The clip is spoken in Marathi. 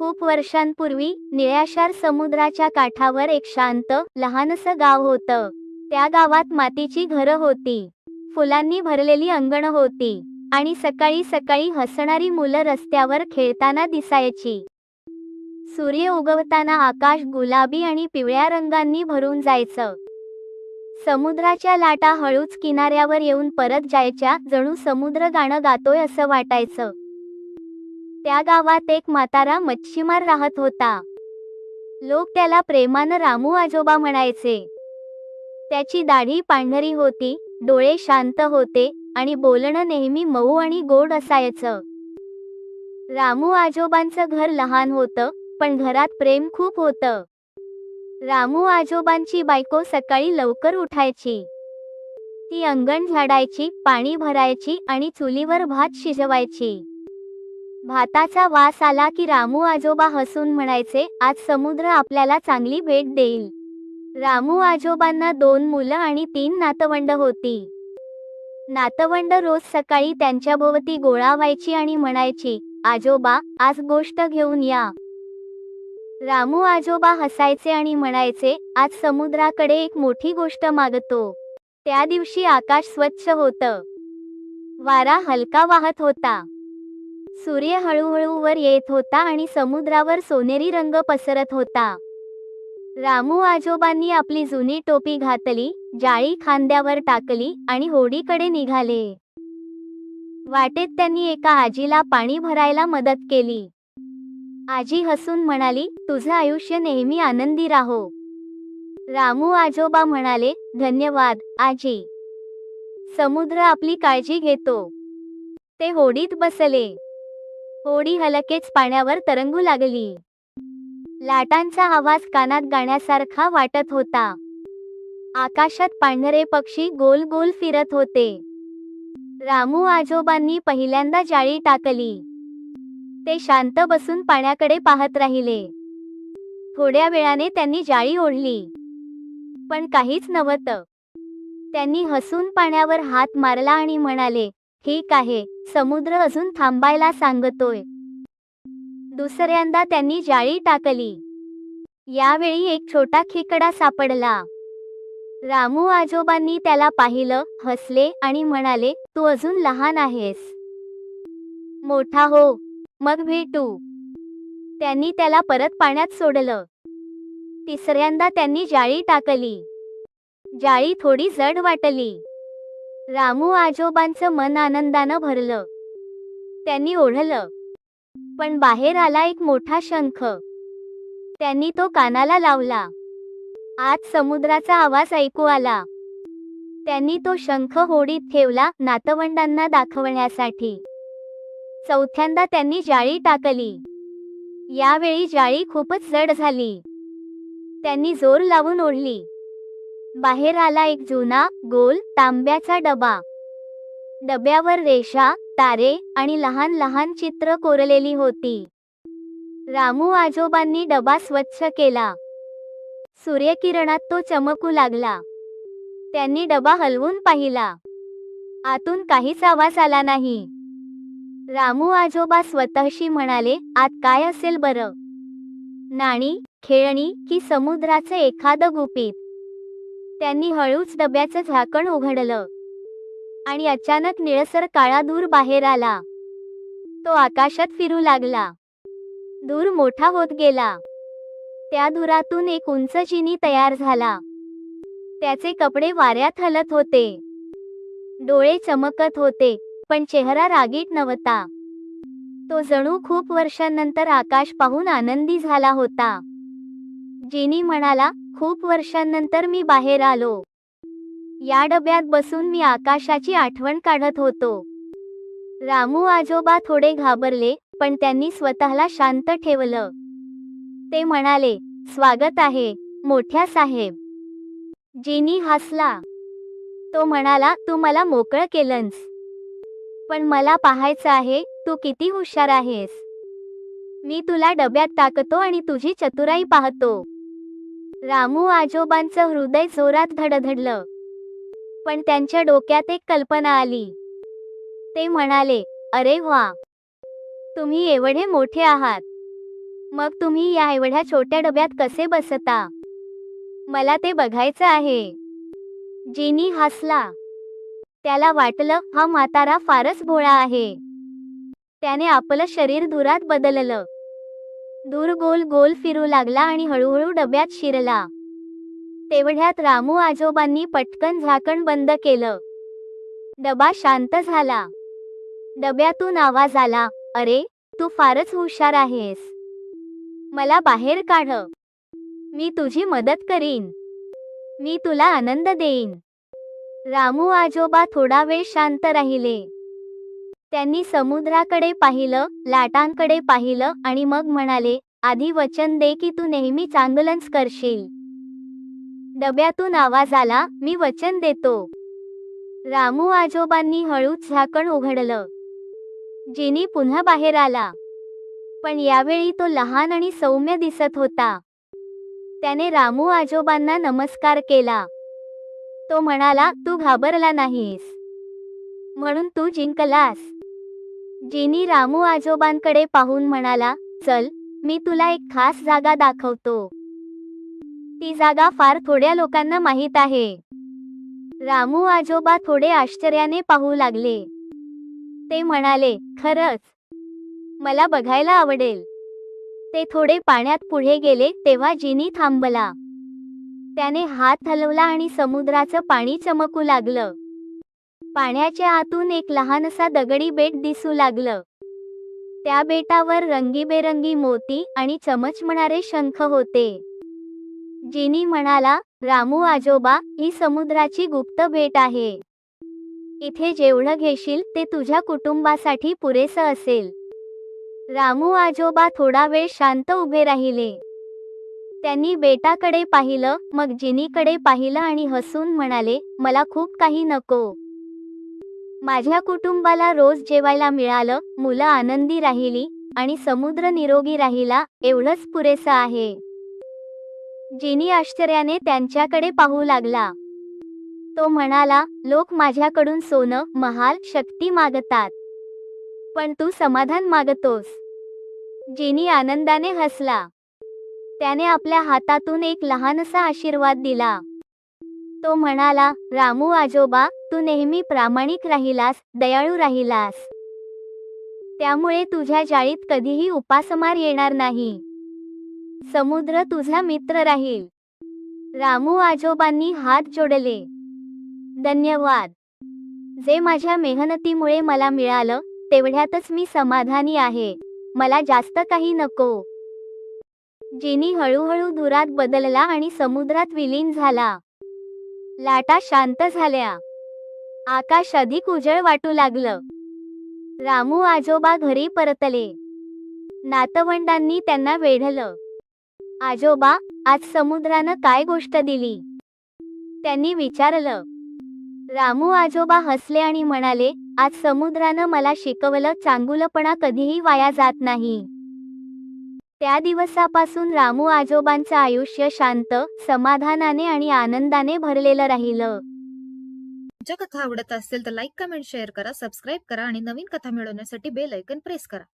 खूप वर्षांपूर्वी निळ्याशार समुद्राच्या काठावर एक शांत लहानसं गाव होतं. त्या गावात मातीची घरं होती. फुलांनी भरलेली अंगण होती. आणि सकाळी सकाळी हसणारी मुलं रस्त्यावर खेळताना दिसायची. सूर्य उगवताना आकाश गुलाबी आणि पिवळ्या रंगांनी भरून जायचं. समुद्राच्या लाटा हळूच किनाऱ्यावर येऊन परत जायच्या जणू समुद्र गाणं गातोय असं वाटायचं. त्या गावात एक म्हातारा मच्छीमार राहत होता. लोक त्याला प्रेमानं रामू आजोबा म्हणायचे. त्याची दाढी पांढरी होती डोळे शांत होते आणि बोलणं नेहमी मऊ आणि गोड असायचं. रामू आजोबांचं घर लहान होतं पण घरात प्रेम खूप होतं. रामू आजोबांची बायको सकाळी लवकर उठायची. ती अंगण झाडायची पाणी भरायची आणि चुलीवर भात शिजवायची. भाताचा वास आला की रामू आजोबा हसून म्हणायचे आज समुद्र आपल्याला चांगली भेट देईल. रामू आजोबांना दोन मुलं आणि तीन नातवंड होती. नातवंड रोज सकाळी त्यांच्याभोवती गोळा व्हायची आणि म्हणायची आजोबा आज गोष्ट घेऊन या. रामू आजोबा हसायचे आणि म्हणायचे आज समुद्राकडे एक मोठी गोष्ट मागतो. त्या दिवशी आकाश स्वच्छ होतं. वारा हलका वाहत होता. सूर्य हळूहळू वर येत होता आणि समुद्रावर सोनेरी रंग पसरत होता. रामू आजोबांनी आपली जुनी टोपी घातली जाळी खांद्यावर टाकली आणि होडीकडे निघाले. वाटेत त्यांनी एका आजीला पाणी भरायला मदत केली. आजी हसून म्हणाली तुझं आयुष्य नेहमी आनंदी राहो. रामू आजोबा म्हणाले धन्यवाद आजी. समुद्र आपली काळजी घेतो. ते होडीत बसले. होडी हलकेच पाण्यावर तरंगू लागली. लाटांचा आवाज कानात गाण्यासारखा वाटत होता. आकाशात पांढरे पक्षी गोल गोल फिरत होते. रामू आजोबांनी पहिल्यांदा जाळी टाकली. ते शांत बसून पाण्याकडे पाहत राहिले. थोड्या वेळाने त्यांनी जाळी ओढली. पण काहीच नव्हतं. त्यांनी हसून पाण्यावर हात मारला आणि म्हणाले ठीक आहे समुद्र अजून थांबायला सांगतोय. दुसऱ्यांदा त्यांनी जाळी टाकली. यावेळी एक छोटा खेकडा सापडला. रामू आजोबांनी त्याला पाहिलं हसले आणि म्हणाले तू अजून लहान आहेस. मोठा हो मग भेटू. त्यांनी त्याला परत पाण्यात सोडलं. तिसऱ्यांदा त्यांनी जाळी टाकली. जाळी थोडी जड वाटली. रामू आजोबांचं मन आनंदानं भरलं. त्यांनी ओढलं. पण बाहेर आला एक मोठा शंख. त्यांनी तो कानाला लावला. आज समुद्राचा आवाज ऐकू आला. त्यांनी तो शंख होडीत ठेवला नातवंडांना दाखवण्यासाठी. चौथ्यांदा त्यांनी जाळी टाकली. यावेळी जाळी खूपच जड झाली. त्यांनी जोर लावून ओढली. बाहेर आला एक जुना गोल तांब्याचा डबा. डब्यावर रेषा तारे आणि लहान लहान चित्र कोरलेली होती. रामू आजोबांनी डबा स्वच्छ केला. सूर्यकिरणात तो चमकू लागला. त्यांनी डबा हलवून पाहिला. आतून काहीच आवाज आला नाही. रामू आजोबा स्वतःशी म्हणाले आत काय असेल बरं? नाणी खेळणी की समुद्राचं एखादं गुपित? त्यांनी हळूच डब्याचं झाकण उघडलं. आणि अचानक निळसर काळा दूर बाहेर आला. तो आकाशात फिरू लागला. दूर मोठा होत गेला. त्या धुरातून एक उंच चिनी तयार झाला. त्याचे कपडे वाऱ्यात हलत होते. डोळे चमकत होते पण चेहरा रागीट नव्हता. तो जणू खूप वर्षांनंतर आकाश पाहून आनंदी झाला होता. जिनी म्हणाला खूप वर्षांनंतर मी बाहेर आलो. या डब्यात बसून मी आकाशाची आठवण काढत होतो. रामू आजोबा थोडे घाबरले पण त्यांनी स्वतःला शांत ठेवलं. ते म्हणाले स्वागत आहे मोठ्या साहेब. जिनी हसला. तो म्हणाला तू मला मोकळं केलंस. पण मला पाहायचं आहे तू किती हुशार आहेस. मी तुला डब्यात टाकतो आणि तुझी चतुराई पाहतो. रामू आजोबांचं हृदय जोरात धडधडलं. पण त्यांच्या डोक्यात एक कल्पना आली. ते म्हणाले अरे वा तुम्ही एवढे मोठे आहात. मग तुम्ही या एवढ्या छोट्या डब्यात कसे बसता? मला ते बघायचं आहे. जिनी हसला. त्याला वाटलं हा म्हातारा फारच भोळा आहे. त्याने आपलं शरीर धुरात बदललं. दूर गोल गोल फिरू लागला आणि हळूहळू डब्यात शिरला. तेवढ्यात रामू आजोबांनी पटकन झाकण बंद केलं. डबा शांत झाला. डब्यातून आवाज आला अरे तू फारच हुशार आहेस. मला बाहेर काढ. मी तुझी मदत करीन. मी तुला आनंद देईन. रामू आजोबा थोडा वेळ शांत राहिले. त्यांनी समुद्राकडे पाहिलं लाटांकडे पाहिलं आणि मग म्हणाले आधी वचन दे की तू नेहमी चांगलंच करशील. डब्यातून आवाज आला मी वचन देतो. रामू आजोबांनी हळूच झाकण उघडलं. जिनी पुन्हा बाहेर आला. पण यावेळी तो लहान आणि सौम्य दिसत होता. त्याने रामू आजोबांना नमस्कार केला. तो म्हणाला तू घाबरला नाहीस. म्हणून तू जिंकलास. जिनी रामू आजोबांकडे पाहून म्हणाला चल मी तुला एक खास जागा दाखवतो. ती जागा फार थोड्या लोकांना माहीत आहे. रामू आजोबा थोडे आश्चर्याने पाहू लागले. ते म्हणाले खरंच मला बघायला आवडेल. ते थोडे पाण्यात पुढे गेले तेव्हा जिनी थांबला. त्याने हात हलवला आणि समुद्राचं पाणी चमकू लागलं. पाण्याच्या आतून एक लहानसा दगडी बेट दिसू लागलं. त्या बेटावर रंगीबेरंगी मोती आणि चमचमणारे शंख होते. जिनी म्हणाला रामू आजोबा ही समुद्राची गुप्त भेट आहे. इथे जेवढं घेशील ते तुझ्या कुटुंबासाठी पुरेसं असेल. रामू आजोबा थोडा वेळ शांत उभे राहिले. त्यांनी बेटाकडे पाहिलं मग जिनीकडे पाहिलं आणि हसून म्हणाले मला खूप काही नको. माझ्या कुटुंबाला रोज जेवायला मिळालं मुलं आनंदी राहिली आणि समुद्र निरोगी राहिला एवढंच पुरेसं आहे. जिनी आश्चर्याने त्यांच्याकडे पाहू लागला. तो म्हणाला लोक माझ्याकडून सोनं महाल शक्ती मागतात. पण तू समाधान मागतोस. जिनी आनंदाने हसला. त्याने आपल्या हातातून एक लहानसा आशीर्वाद दिला. तो म्हणाला रामू आजोबा तू नेहमी प्रामाणिक राहिलास दयाळू राहिलास. त्यामुळे तुझ्या जाळीत कधीही उपासमार येणार नाही. समुद्र तुझा मित्र राहील. रामू आजोबांनी हात जोडले. धन्यवाद. जे माझ्या मेहनतीमुळे मला मिळालं तेवढ्यातच मी समाधानी आहे. मला जास्त काही नको. जिनी हळूहळू धुरात बदलला आणि समुद्रात विलीन झाला. लाटा शांत झाल्या. आकाश अधिक उजळ वाटू लागलं. रामू आजोबा घरी परतले. नातवंडांनी त्यांना वेढलं. आजोबा आज समुद्रानं काय गोष्ट दिली? त्यांनी विचारलं. रामू आजोबा हसले आणि म्हणाले आज समुद्रानं मला शिकवलं चांगुलपणा कधीही वाया जात नाही. त्या दिवसापासून रामू आजोबांचं आयुष्य शांत समाधानाने आणि आनंदाने भरलेलं राहिलं. तुमच्या कथा आवडत असेल तर लाईक कमेंट शेअर करा सबस्क्राईब करा आणि नवीन कथा मिळवण्यासाठी बेल ऐकन प्रेस करा.